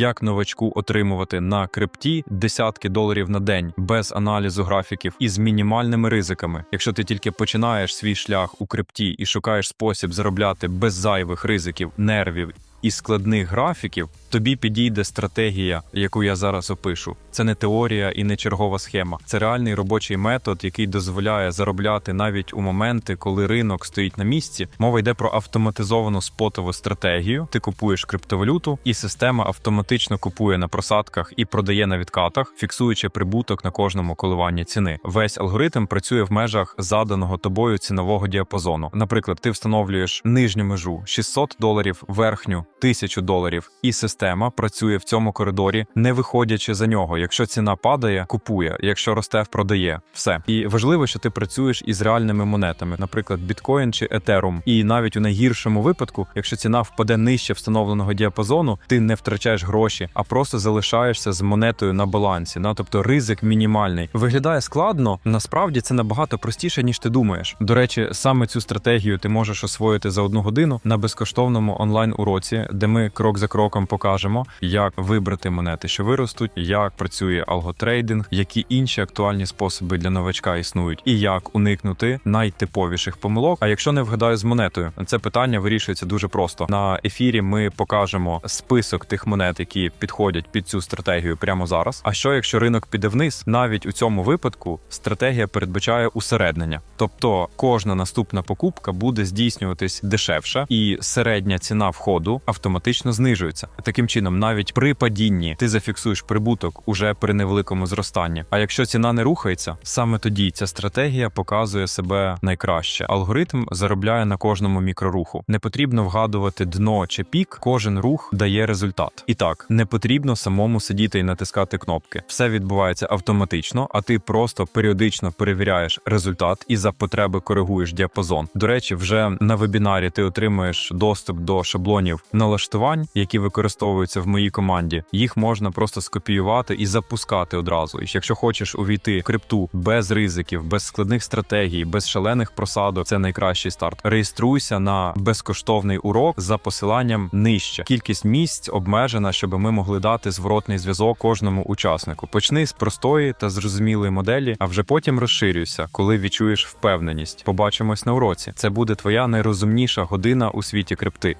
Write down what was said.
як новачку отримувати на крипті десятки доларів на день без аналізу графіків і з мінімальними ризиками. Якщо ти тільки починаєш свій шлях у крипті і шукаєш спосіб заробляти без зайвих ризиків, нервів. І складних графіків тобі підійде стратегія, яку я зараз опишу. Це не теорія і не чергова схема. Це реальний робочий метод, який дозволяє заробляти навіть у моменти, коли ринок стоїть на місці. Мова йде про автоматизовану спотову стратегію. Ти купуєш криптовалюту, і система автоматично купує на просадках і продає на відкатах, фіксуючи прибуток на кожному коливанні ціни. Весь алгоритм працює в межах заданого тобою цінового діапазону. Наприклад, ти встановлюєш нижню межу 600 доларів, верхню 1000 доларів, і система працює в цьому коридорі, не виходячи за нього. Якщо ціна падає, купує. Якщо росте, продає. Все і важливо, що ти працюєш із реальними монетами, наприклад, біткоін чи етерум. І навіть у найгіршому випадку, якщо ціна впаде нижче встановленого діапазону, ти не втрачаєш гроші, а просто залишаєшся з монетою на балансі. На тобто ризик мінімальний. Виглядає складно. Насправді це набагато простіше ніж ти думаєш. До речі, саме цю стратегію ти можеш освоїти за одну годину на безкоштовному онлайн уроці, де ми крок за кроком покажемо, як вибрати монети, що виростуть, як працює алготрейдинг, які інші актуальні способи для новачка існують, і як уникнути найтиповіших помилок. А якщо не вгадаю з монетою, це питання вирішується дуже просто. На ефірі ми покажемо список тих монет, які підходять під цю стратегію прямо зараз. А що якщо ринок піде вниз? Навіть у цьому випадку стратегія передбачає усереднення, тобто кожна наступна покупка буде здійснюватись дешевше, і середня ціна входу автоматично знижується. Таким чином, навіть при падінні ти зафіксуєш прибуток уже при невеликому зростанні. А якщо ціна не рухається, саме тоді ця стратегія показує себе найкраще. Алгоритм заробляє на кожному мікроруху. Не потрібно вгадувати дно чи пік. Кожен рух дає результат. І так, не потрібно самому сидіти і натискати кнопки. Все відбувається автоматично, а ти просто періодично перевіряєш результат і за потреби коригуєш діапазон. До речі, вже на вебінарі ти отримуєш доступ до шаблонів налаштувань, які використовуються в моїй команді. Їх можна просто скопіювати і запускати одразу. І якщо хочеш увійти в крипту без ризиків, без складних стратегій, без шалених просадок, це найкращий старт. Реєструйся на безкоштовний урок за посиланням нижче. Кількість місць обмежена, щоб ми могли дати зворотний зв'язок кожному учаснику. Почни з простої та зрозумілої моделі, а вже потім розширюйся, коли відчуєш впевненість. Побачимось на уроці. Це буде твоя найрозумніша година у світі крипти.